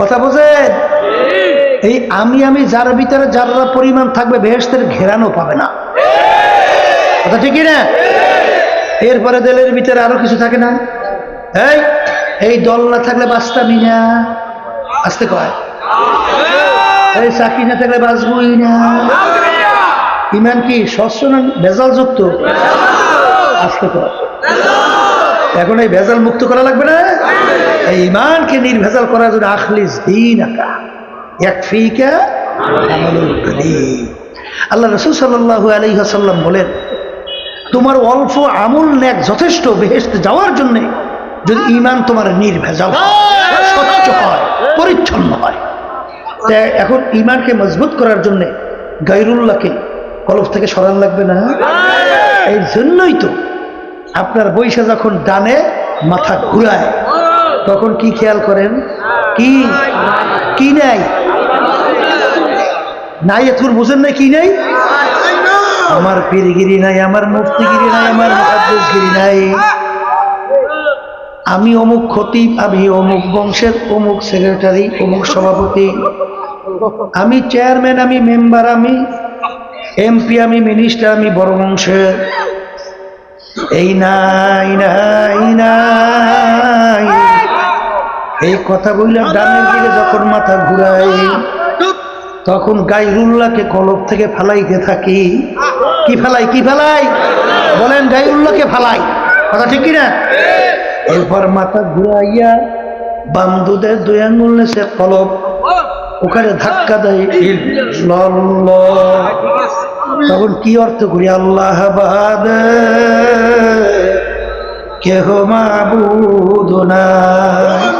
কথা বোঝেন? এই আমি আমি যার ভিতরে যারা পরিমাণ থাকবে বেহেস্তের ঘেরানো পাবে না। কথা ঠিকই না এরপরে দেলের ভিতরে আরও কিছু থাকে না? এই এই দল না থাকলে বাঁচতামই না। আসতে কয়। এই চাকরি না থাকলে বাঁচবই না। ইমান কি শস্য না ভেজাল যুক্ত আসতে কয়। এখন এই ভেজাল মুক্ত করা লাগবে না? এই ইমানকে নির্ভেজাল করার জন্য আখলিস দিন আকা এক ফিকা আমলুল আল্লাহ রসুল সাল্লাহ আলহিহাসাল্লাম বলেন তোমার অল্প আমল ন্যাক যথেষ্ট বেহেস্তে যাওয়ার জন্য যদি ইমান তোমার নির্ভেজাল হয়, স্বচ্ছ হয় পরিচ্ছন্ন হয়। এখন ইমানকে মজবুত করার জন্য গাইরুল্লাহকে কলফ থেকে সরান লাগবে না? এই জন্যই তো আপনার বৈশা যখন ডানে মাথা ঘুরায় তখন কি খেয়াল করেন? কি? কি নাই? নাই এখন বুঝেন না কি নাই? আমার পীরগিরি নাই, আমার মুফতিগিরি নাই, আমার মহাদ্দেশগিরি নাই। আমি অমুক খতিব, আমি অমুক বংশের, অমুক সেক্রেটারি অমুক সভাপতি। আমি চেয়ারম্যান আমি মেম্বার আমি এমপি আমি মিনিস্টার আমি বড় বংশের। এই নাই নাই নাই এই কথা বললে ডানের দিকে যখন মাথা ঘুরাই তখন গাইরুল্লাহকে কলব থেকে ফালাইতে থাকি। কি ফেলাই কি ফেলাই? বলেন, গাইরুল্লাহকে ফালাই। কথা ঠিক কিনা? এরপর মাথা ঘুরাইয়া বামদুদের দুই আঙুল সে কলব। ওখানে ধাক্কা দেয়। তখন কি অর্থ করি? আল্লাহ কেহ মাবুদ নাই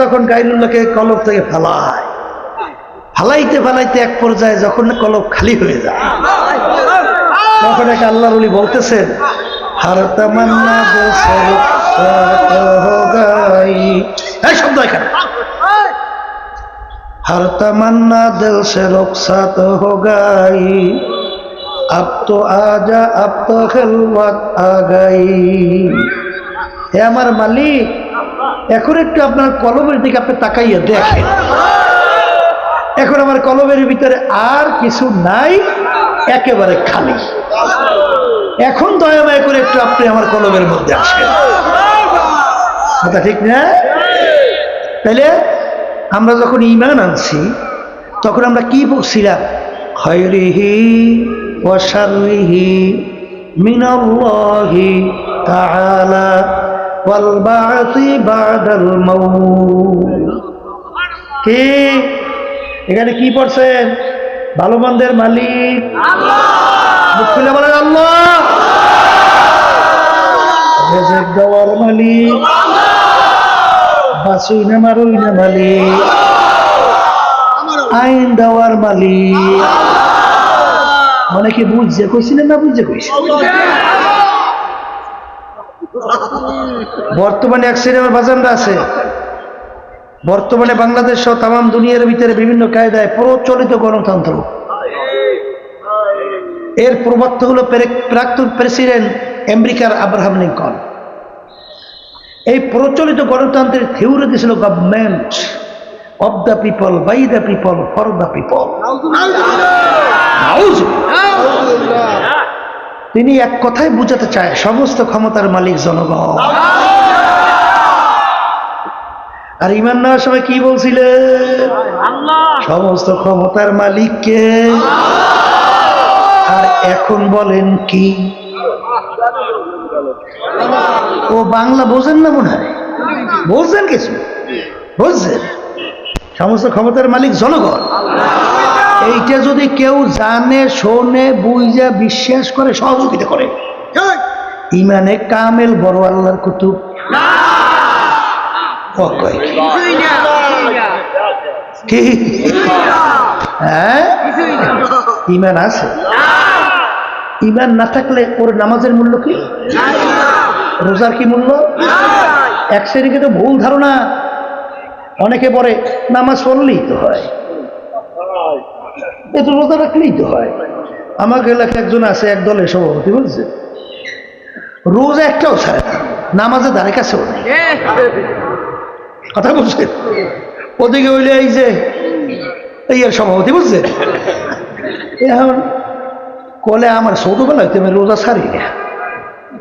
যখন গাইলুল্লাহকে কলব থেকে ফালায় ফালাইতে ফালাইতে এক পর্যায়ে যখন না কলব খালি হয়ে যায় তখন এক আল্লাহর উলি বলতেছেন হার তামান্না দেশের সাত হো গাই এই শব্দ এখানে हर तमन्ना दिल से रुखसत हो गई अब तो आजा अब तो खिलवत आ गई হে আমার মালিক এখন একটু আপনার কলমের দিকে আপনি তাকাইয়া দেখেন। এখন আমার কলমের ভিতরে আর কিছু নাই, একেবারে খালি। এখন দয়া মায়া করে একটু আপনি আমার কলমের মধ্যে আসেন। কথা ঠিক না? তাইলে আমরা যখন ইমান আনছি, তখন আমরা কি বলছিলাম? খৈরিহি ওয়াশারিহি মিনাল্লাহি তাআলা। কি? এখানে কি পড়ছেন? ভালো মন্দের মালিক। মুখ খুলে বলেন আল্লাহ! রেজেক দেওয়ার মালিক। বাসুই না মারুই না মালিক। আইন দেওয়ার মালিক। মানে কি বুঝছে? কইছিলেন না বুঝছে? কইছি বর্তমানে এক সিনেমার বাজানরা আছে। বর্তমানে বাংলাদেশ সহ তাম দুনিয়ার ভিতরে বিভিন্ন কায়দায় প্রচলিত গণতন্ত্র। এর প্রবক্তা হলো প্রে- প্রাক্তন প্রেসিডেন্ট আমেরিকার আব্রাহাম লিঙ্কন। এই প্রচলিত গণতন্ত্রের থিওরি দিয়েছিল government of the people by the people for the people তিনি এক কথাই বুঝাতে চায়, সমস্ত ক্ষমতার মালিক জনগণ। আর ইমান নেওয়ার সময় কি বলছিলেন সমস্ত ক্ষমতার মালিককে। আর এখন বলেন কি? ও বাংলা বোঝেন না মনে হয়? বলছেন কিছু? বুঝছেন সমস্ত ক্ষমতার মালিক জনগণ। এইটা যদি কেউ জানে শোনে বুঝে বিশ্বাস করে সহযোগিতা করে। ইমানে কামেল বড় আল্লাহর কুতুব? কি? হ্যাঁ? ইমান আছে? ইমান না থাকলে ওর নামাজের মূল্য কি? রোজার কি মূল্য? এক শ্রেণীকে তো ভুল ধারণা। অনেকে বলে নামাজ পড়লেই তো হয়। এ তো রোজা রাখলেই তো হয়। আমাকে এলাকায় একজন আছে এক দলের সভাপতি বলছে রোজা একটাও ছাড়ে না নামাজে ধারে কাছেও নেই। কথা বলছেন ওদিকে হইলে এই যে এই আর সভাপতি বুঝছে? এখন কলে আমার ছোটবেলা হইতে আমি রোজা ছাড়ি না।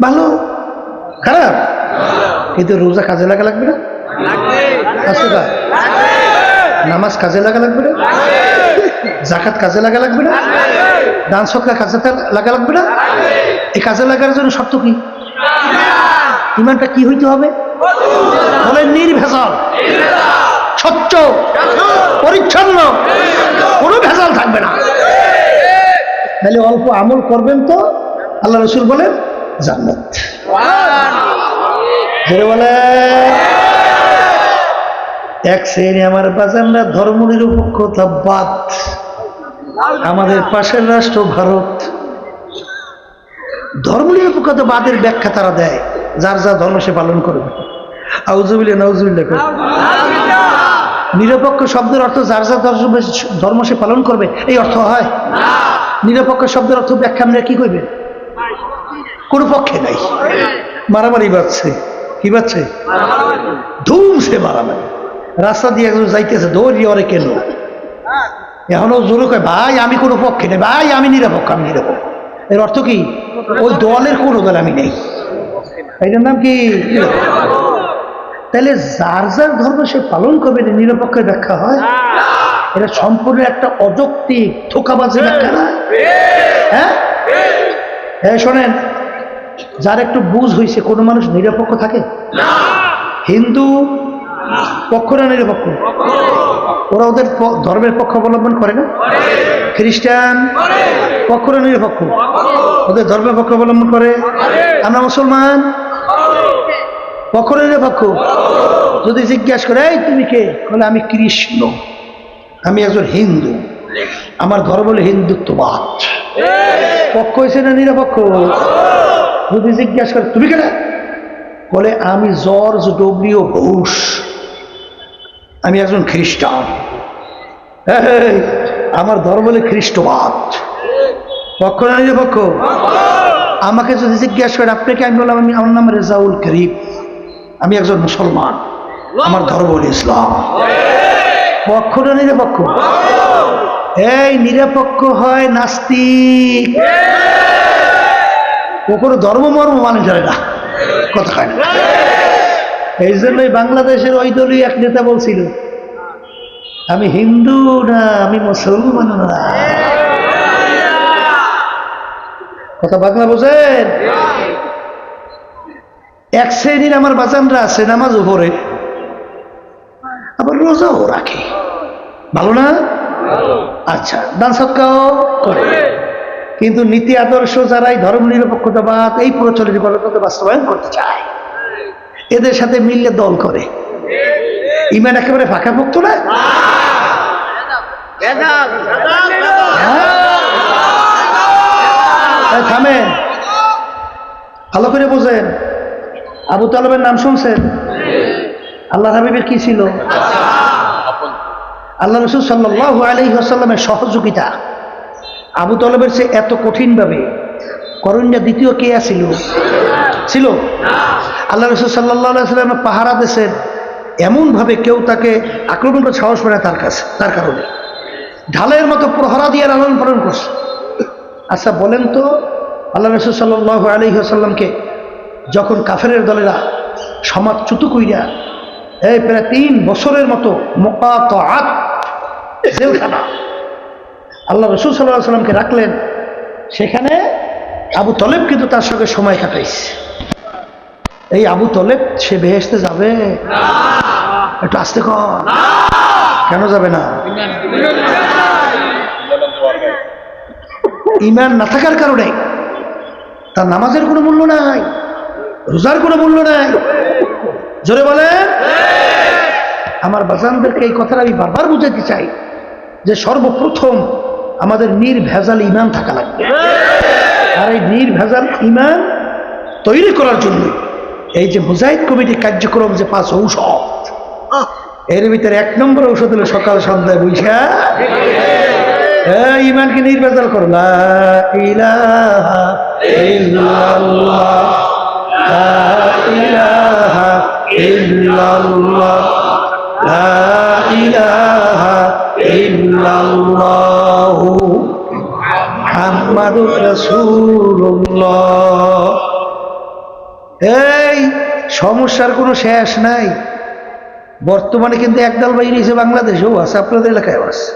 ভালো? খারাপ? কিন্তু রোজা কাজে লাগা লাগবে না? আছে কা? নামাজ কাজে লাগা লাগবে না? জাকাত কাজে লাগা লাগবে না? দান সৎকার কাজে লাগা লাগবে না? এই কাজে লাগার জন্য শর্ত কি? ইমানটা কি হইতে হবে? বলে নির্ভেজাল। স্বচ্ছ, পরিচ্ছন্ন, কোনো ভেজাল থাকবে না। তাহলে অল্প আমল করবেন তো, আল্লাহ রসুল বলেন, জান্নাত। বলে এক শ্রেণি আমার বাজানরা ধর্ম নিরপেক্ষতা বাদ। আমাদের পাশের রাষ্ট্র ভারত। ধর্ম নিরপেক্ষতা বাদের ব্যাখ্যা তারা দেয়। যার যা ধর্ম সে পালন করবে। আউজুবিল্লা নাউজুবিল্লা করে। নিরপেক্ষ শব্দের অর্থ যার যার ধর্ম ধর্ম সে পালন করবে, এই অর্থ হয়? নিরপেক্ষ শব্দের অর্থ ব্যাখ্যা আমরা কি করবেন কোনো পক্ষে নাই। মারামারি বাড়ছে। কি বাড়ছে? ধুম সে মারামারি। রাস্তা দিয়ে একজন যাইতেছে, দৌড়িয়ে ওরে কেন? এখনও জোরে কয়, ভাই, আমি কোনো পক্ষে নেই, ভাই, আমি নিরপেক্ষ আমি নিরপেক্ষ। এর অর্থ কি? ওই দলের কোনো দল আমি নেই। এটার নাম কি? তাহলে যার যার ধর্ম সে পালন করবে নিরপেক্ষের ব্যাখ্যা হয়। এটা সম্পূর্ণ একটা অযৌক্তিক ধোকাবাজের ব্যাখ্যা না? হ্যাঁ? হ্যাঁ শোনেন, যার একটু বুঝ হয়েছে কোনো মানুষ নিরপেক্ষ থাকে? হিন্দু পক্ষ না নিরপেক্ষ? ওরা ওদের ধর্মের পক্ষ অবলম্বন করে না? খ্রিস্টান পক্ষ না নিরপেক্ষ? ওদের ধর্মের পক্ষ অবলম্বন করে? আমরা মুসলমান? পক্ষ না যদি জিজ্ঞাসা করে, এই তুমি কে? বলে, আমি কৃষ্ণ। আমি একজন হিন্দু। আমার ধর্ম হলো হিন্দুত্ববাদ। পক্ষ হয়েছে না নিরপেক্ষ? যদি জিজ্ঞাসা করে, তুমি কেন? বলে, আমি জর্জ ডব্লিউ ঘোষ। আমি একজন খ্রিস্টান। আমার ধর্ম হলো খ্রিস্টবাদ। পক্ষ না নিরপেক্ষ আমাকে যদি জিজ্ঞাসা করে আপনাকে আমি বললাম, আমি, আমার নাম রেজাউল করিম। আমি একজন মুসলমান। আমার ধর্ম হল ইসলাম। পক্ষ না নিরপেক্ষ এই, নিরপেক্ষ হয় নাস্তিক। ও কোনো ধর্ম মর্ম মানে জানে না। কথা হয় না। এই জন্যই বাংলাদেশের ওই দলই এক নেতা বলছিল, আমি হিন্দু না, আমি মুসলমান না। কথা বাংলা বোঝেন? এক শ্রেণির আমার বাজানরা আছে নামাজ উপরে, আবার রোজাও রাখে। ভালো না? আচ্ছা দান সৎকাও করে কিন্তু নীতি আদর্শ যারা এই ধর্ম নিরপেক্ষতাবাদ, এই প্রচলিত বাস্তবায়ন করতে চায়। এদের সাথে মিললে দল করে। ইমান একেবারে ফাঁকা পাকাপোক্ত না? হ্যাঁ? থামেন। ভালো করে বোঝেন। আবু তালেবের নাম শুনছেন? আল্লাহ হাবিবের কি ছিল? আল্লাহ রসুল সাল্লাহ আলহিহাসাল্লামের সহযোগিতা। আবু তলবের সে এত কঠিনভাবে। করণ্যা দ্বিতীয় কে ছিল ছিল? আল্লাহ রসুল সাল্লাহ সাল্লামের পাহারা দেশের এমনভাবে কেউ তাকে আক্রমণ করে সাহস না তার কাছে, তার কারণে। ঢালের মতো প্রহরা দিয়ে লালন পালন করছে। আচ্ছা বলেন তো, আল্লাহ রসুল সাল্লাহ আলহিহাসাল্লামকে যখন কাফেরের দলেরা সমাজচ্যুত কইরা, এই প্রায় তিন বছরের মতো মোকাত আত জেলখানা আল্লাহ রসুল সাল্লাহ সাল্লামকে রাখলেন, সেখানে আবু তলেব কিন্তু তার সঙ্গে সময় কাটাইছে। এই আবু তলেব সে বেহেসতে যাবে? একটু আসতে কর। কেন যাবে না? ইমান না থাকার কারণে তার নামাজের কোনো মূল্য নাই রোজার কোনো মূল্য নাই। জোরে বলে আমার বাজানদেরকে এই কথাটা আমি বারবার বুঝাতে চাই যে সর্বপ্রথম আমাদের নির্ভেজাল ইমান থাকা লাগবে। আর এই নির্ভেজাল ইমান তৈরি করার জন্য এই যে মুজাহিদ কমিটি কার্যক্রম যে পাঁচ ঔষধ এর ভিতরে এক নম্বর ঔষধ হলো সকাল সন্ধ্যায় বুঝা ইমানকে নির্ভেজাল করো এই, সমস্যার কোনো শেষ নাই। বর্তমানে কিন্তু একদল বাইরে হয়েছে বাংলাদেশেও আছে, আপনাদের এলাকায়ও আছে।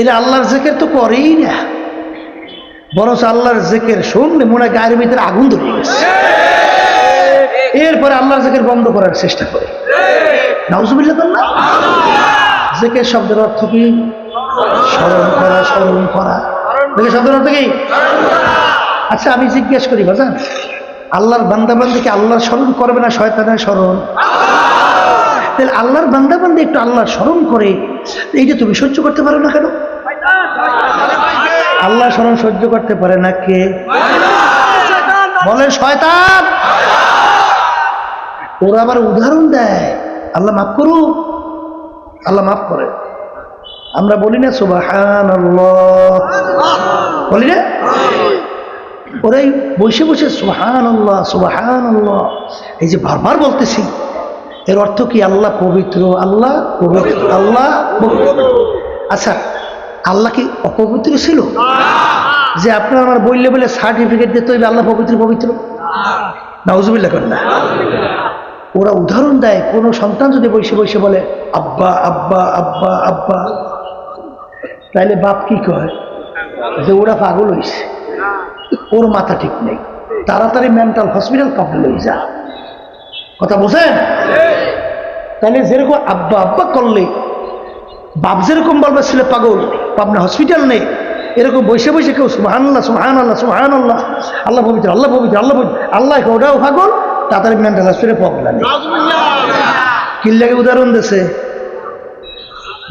এটা আল্লাহর জেকের তো করেই না। বরঞ্চ আল্লাহর জেকের শুনলে মনে হয় গায়ের ভিতরে আগুন ধরে গেছে। এরপরে আল্লাহর জেকের বন্ধ করার চেষ্টা করে। নাউজুবিল্লাহ না? জেকের শব্দের অর্থ কি? স্মরণ করা স্মরণ করা। শব্দের অর্থ কি? আচ্ছা আমি জিজ্ঞেস করি, বাজান। আল্লাহর বান্দাবান্দিকে আল্লাহর স্মরণ করবে না শয়তানের স্মরণ? তাহলে আল্লাহর বান্দাবান্দি একটু আল্লাহর স্মরণ করে এইটা তুমি সহ্য করতে পারো না কেন? আল্লাহ স্মরণ সহ্য করতে পারে না কে? বলে শয়তান! ওরা আবার উদাহরণ দেয়, আল্লাহ মাফ করু আল্লাহ মাফ করে। আমরা বলি না সুবাহান বলি না? ওরাই বসে বসে সুহান আল্লাহ সুবাহান আল্লাহ এই যে বারবার বলতেছি, এর অর্থ কি? আল্লাহ পবিত্র আল্লাহ পবিত্র, আল্লাহ আচ্ছা আল্লাহ কি অপবিত্র ছিল? যে আপনার আমার বললে বলে সার্টিফিকেট দিতে হইবে, আল্লাহ পবিত্র পবিত্র? নাউজুবিল্লাহ করেন না। ওরা উদাহরণ দেয়, কোনো সন্তান যদি বসে বসে বলে, আব্বা আব্বা আব্বা আব্বা। তাইলে বাপ কি কয়? যে ওরা পাগল হয়েছে ওর মাথা ঠিক নেই। তাড়াতাড়ি মেন্টাল হসপিটাল লই যা। কথা বোঝেন? তাহলে যেরকম আব্বা আব্বা করলে বাপ যেরকম বলবে ছেলে পাগল পাবনা হসপিটাল নেই। এরকম বসে বসে কেউ সুহান আল্লাহ সুহান আল্লাহ সুহান আল্লাহ আল্লাহ পবিত্র আল্লাহ পবিত্র আল্লাহ পবিত্র আল্লাহ ওটাও পাগল তাড়াতাড়ি মেন্টাল হসপিটালে নেই। কিল্লাকে উদাহরণ দিছে?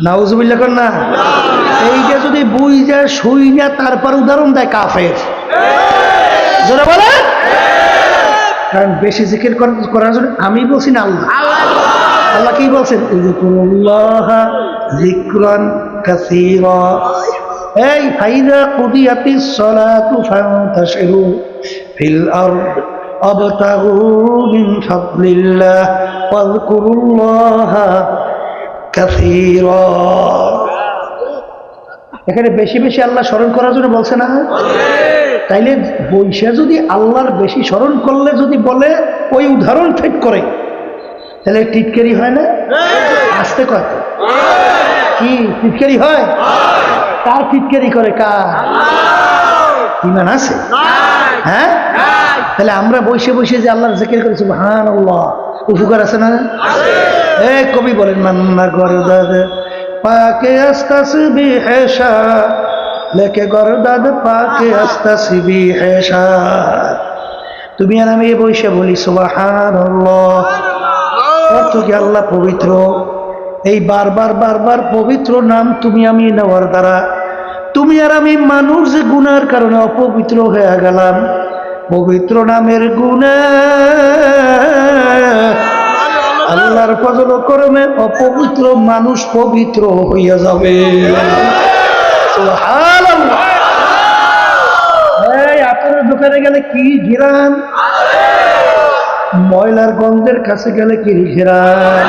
নাউজুবিল্লা কর না? এইটা যদি বুই যায় তারপর উদাহরণ দেয় কাফের। বলে কারণ বেশি জিকির কর- করার জন্য আমি বলছি না আল্লাহ। আল্লাহ কি বলছেন? যিকরান কাসীরা। এই ফাইদা কুদিয়াতিস সালাতু ফান্তাশিরু ফিল আরদ আবতাগু মিন ফাদলিল্লাহ। ওয়াযকুরুল্লাহ কাসীরা। এখানে বেশি বেশি আল্লাহ স্মরণ করার জন্য বলছে না? তাইলে বৈশা যদি আল্লাহর বেশি স্মরণ করলে যদি বলে, ওই উদাহরণ ঠিক করে, তাহলে টিটকারি হয় না? আসতে কত কি, টিটকারি হয়? কার টিটকারি করে, কার? ইমান আছে? হ্যাঁ? তাহলে আমরা বসে বসে যে আল্লাহর জিকির করেছি হান আল্লাহ উপকার আছে না? এ কবি বলেন মান্না গরদাদ পাকে আস্তাসবি হেসা লেকে গরদাদ পাকে আস্তাসবি হেসা তুমি আর আমি বসে বলি সুবাহান অর্থ কি আল্লাহ পবিত্র। এই বারবার বারবার পবিত্র নাম তুমি আমি নেওয়ার দ্বারা, তুমি আর আমি মানুষ যে গুনার কারণে অপবিত্র হয়ে গেলাম, পবিত্র নামের গুণে আল্লাহর ফজল করমে অপবিত্র মানুষ পবিত্র হইয়া যাবে। আপনার দোকানে গেলে কি ঘিরান? ময়লার গন্ধের কাছে গেলে কি ঘিরান?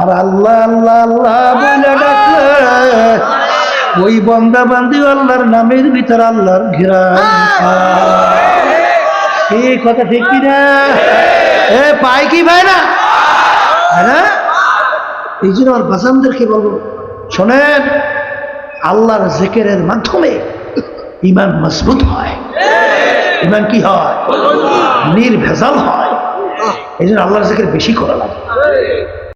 আর আল্লাহ আল্লাহ আল্লাহ বলে ডাকলে ওই বন্দা বান্দি আল্লাহর নামের ভিতর আল্লাহর ঘিরান। ঠিক কথা ঠিক কি এ পাই কি ভাই না? হ্যাঁ? এই জন্য আমার বাসানদেরকে বলব শোনেন আল্লাহর জেকেরের মাধ্যমে ইমান মজবুত হয়। ইমান কি হয়? নির্ভেজাল হয়। এই জন্য আল্লাহর জেকের বেশি করা লাগে।